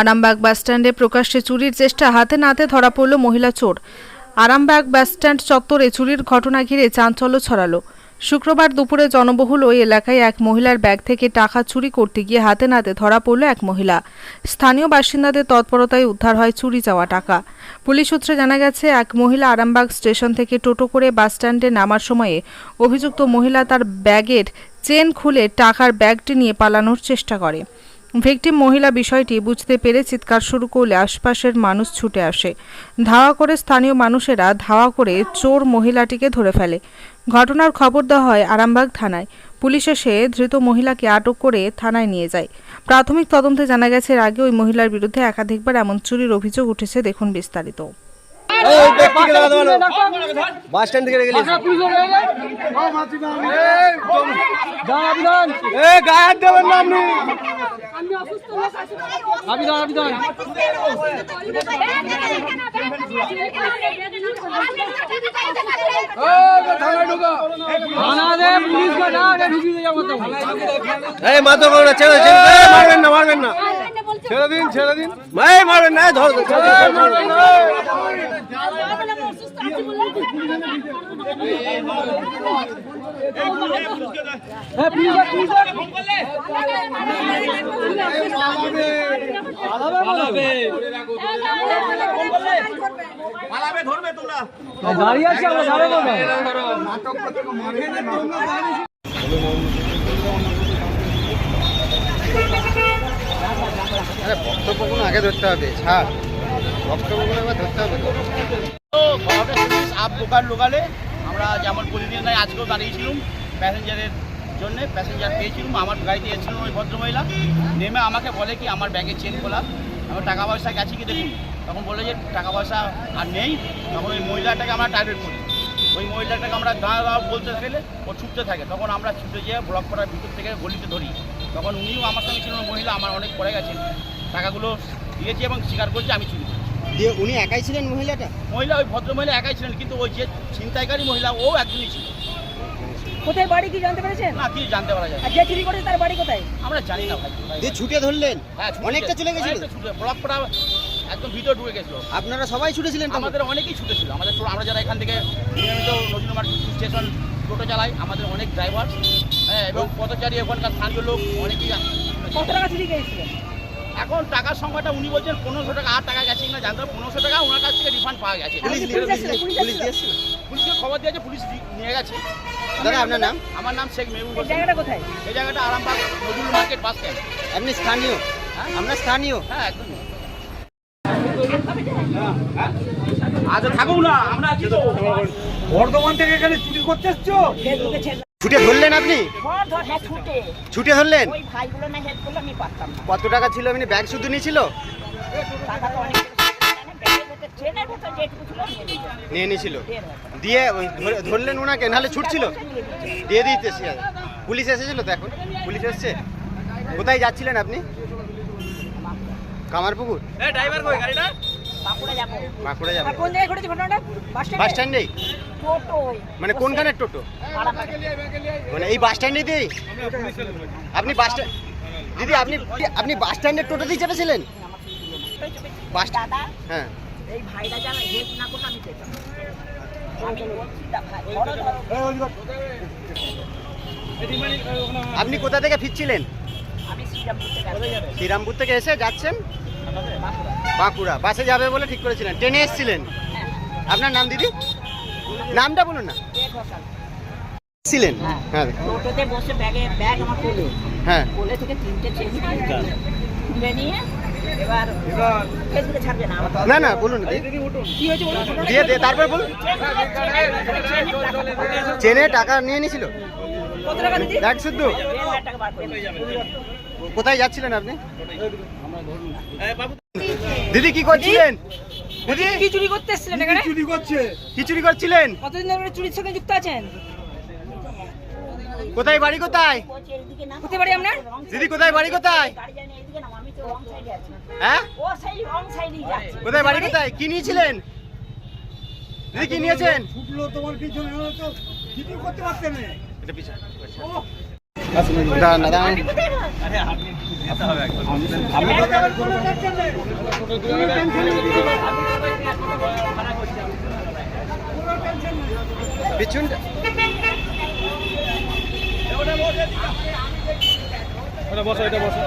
আরামবাগ বাসস্ট্যান্ডে প্রকাশ্যে চুরির চেষ্টা হাতে নাতে ধরা পড়ল মহিলা চোর। আরামবাগ বাসস্ট্যান্ড চত্বরে চুরির ঘটনা ঘিরে চাঞ্চল্য ছড়ালো। শুক্রবার দুপুরে জনবহুল ওই এলাকায় এক মহিলার ব্যাগ থেকে টাকা চুরি করতে গিয়ে হাতে নাতে ধরা পড়ল এক মহিলা। স্থানীয় বাসিন্দাদের তৎপরতায় উদ্ধার হয় চুরি যাওয়া টাকা। পুলিশ সূত্রে জানা গেছে, এক মহিলা আরামবাগ স্টেশন থেকে টোটো করে বাসস্ট্যান্ডে নামার সময়ে অভিযুক্ত মহিলা তার ব্যাগের চেন খুলে টাকার ব্যাগটি নিয়ে পালানোর চেষ্টা করে। ভিকটিম মহিলা বিষয়টি বুঝতে পেরে চিৎকার শুরু করলে আশপাশের মানুষ ছুটে আসে। ধাওয়া করে স্থানীয় মানুষেরা ধাওয়া করে চোর মহিলাটিকে ধরে ফেলে। ঘটনার খবর দেওয়া হয় আরামবাগ থানায়। পুলিশ এসে ধৃত মহিলাকে আটক করে থানায় নিয়ে যায়। প্রাথমিক তদন্তে জানা গেছে, এর আগে ওই মহিলার বিরুদ্ধে একাধিকবার এমন চুরির অভিযোগ উঠেছে, দেখুন বিস্তারিত। বাস স্ট্যান্ড থেকে গেলি। এ গায়ে হাত দেবেন না আপনি। আবিদান আবিদান। মারবেন না মারবেন না। ছেড়ে দিন ছেড়ে দিন। এই মারবেন না ধর দাঁড়িয়ে আছে আমরা দাঁড়াবো না আরে বক্তব্যগুলো আগে ধরতে হবে, ছাড়। বক্তব্যগুলো এবার ধরতে হবে। তো। দোকান লোকালে আমরা যেমন প্রতিদিন নাই আজকেও দাঁড়িয়েছিলাম প্যাসেঞ্জারের জন্য, প্যাসেঞ্জার পেয়েছিলাম, আমার গাড়িতে এসেছিলাম ওই ভদ্রমহিলা। নেমে আমাকে বলে কি, আমার ব্যাগে চেন খোলা। আমার টাকা পয়সা গেছে কি দেখুন। তখন বলে যে, টাকা পয়সা আর নেই। তখন ওই মহিলাটাকে আমরা টার্গেট করি। ওই মহিলাটাকে আমরা দাঁড়া বলতে থাকলে ও ছুটতে থাকে। তখন আমরা ছুটে যেয়ে ব্লক করার ভিতর থেকে গলিতে ধরি। তখন উনিও আমার সঙ্গে ছিলেন মহিলা আমার অনেক পড়ে গেছেন টাকাগুলো দিয়েছি এবং স্বীকার করছি আমি চুরি দিয়ে উনি একাই ছিলেন মহিলাটা? মহিলা ওই ভদ্র মহিলা একাই ছিলেন কিন্তু ওই যে ছিনতাইকারী মহিলা ও একজনই ছিল। কোথায় বাড়ি কি জানতে পেরেছেন? না কি জানতে পারা যায়। আর যে চুরি করেছে তার বাড়ি কোথায়? আমরা জানি না ভাই দিয়ে ছুটে ধরলেন? হ্যাঁ অনেকটা চলে গেছিল? ব্লক করা একদম ভিতর ঢুকে গেছিল। আপনারা সবাই ছুটেছিলেন আমাদের অনেকেই ছুটেছিল। আমাদের আমরা যারা এখান থেকে নিয়মিত নজরুল মার্কেট স্টেশন টোটো চালাই আমাদের অনেক ড্রাইভার হ্যাঁ এবং পথচারী ওখানকার স্থানীয় লোক অনেকেই কত টাকা চুরি করেছিলেন এখন টাকার সংখ্যাটা উনি বলছেন পনেরোশো টাকা আর টাকা গেছে কিনা জানতে পনেরোশো টাকা ওনার কাছ থেকে রিফান্ড পাওয়া গেছে। পুলিশকে খবর দিয়েছে পুলিশ নিয়ে গেছে। দাদা আপনার নাম? আমার নাম শেখ মেহবুব এই জায়গাটা কোথায়? এই জায়গাটা Arambagh Nazrul market bus stand. আপনি স্থানীয়? হ্যাঁ? আমরা স্থানীয়। হ্যাঁ একদম আচ্ছা থাকুক না আমরা আছি বর্ধমান থেকে এখানে চুরি করতে এসছো? ছুটে ধরলেন আপনি? ধর ধর ছুটে। ধরলেন? ওই ভাইগুলো না হেল্প করলে আমি পারতাম না। কত টাকা ছিল আপনি? ব্যাগ শুধু নিয়েছিল? নিয়ে নিয়েছে নিয়েছিল? দিয়ে ওই ধরে- ধরলেন ওনাকে নাহলে ছুটছিল? দিয়ে দিতেছি পুলিশ এসেছিল তো এখন? পুলিশ এসছে? কোথায় যাচ্ছিলেন আপনি? কামারপুকুর? বাঁকুড়া যাব। বাঁকুড়া কোন জায়গায় ঘটেছে ঘটনাটা? বাস স্ট্যান্ডে? টোটো। মানে কোনখানের টোটো? মানে এই বাস স্ট্যান্ডেই আপনি বাস স্ট্যান্ড দিদি আপনি আপনি বাস স্ট্যান্ডের টোটোতেই চেপেছিলেন? বাস দাদা হ্যাঁ। এই ভাইরা জানা হেল্প না করলে আমি পেতাম না। আমি বলছি দা ভাই ধরো। ধরো আপনি কোথা থেকে ফিরছিলেন। শ্রীরামপুর থেকে এসে যাচ্ছেন? বাঁকুড়া। বাসে যাবে বলে ঠিক করেছিলেন। ট্রেনে এসেছিলেন। আপনার নাম দিদি? নামটা বলুন না। ছিলেন হ্যাঁ। হ্যাঁ। টোটোতে বসে ব্যাগে ব্যাগ আমার কোলে। হ্যাঁ। কোলে থেকে তিনটে চেন তুলে নিয়ে এবার ফেসবুকে ছাড়বে না। না না বলুন দি। কি হয়েছে বলুন? দিয়ে দিয়ে তারপর বলুন। চেনে টাকা নিয়ে নিয়েছিল শুদ্ধ কোথায় যাচ্ছিলেন আপনি? দিদি কি করছিলেন? দিদি? কি চুরি করতে এসেছিলেন এখানে? চুরি করছে। কি চুরি করছিলেন? কতদিন ধরে চুরির সঙ্গে যুক্ত আছেন? কোথায় বাড়ি কোথায়? কোথায় বাড়ি আপনার? দিদি কোথায় বাড়ি কোথায়? গাড়ি জানি এদিকে নাও আমি তো রং সাইডে আছি হ্যাঁ? ও সাইড রং সাইডেই যাচ্ছি কোথায় বাড়ি কোথায়? কি নিয়েছিলেন? দিদি কি নিয়েছেন? তোমার কিছু করতে এটা না পিছনটা এটা বসো এটা বসো।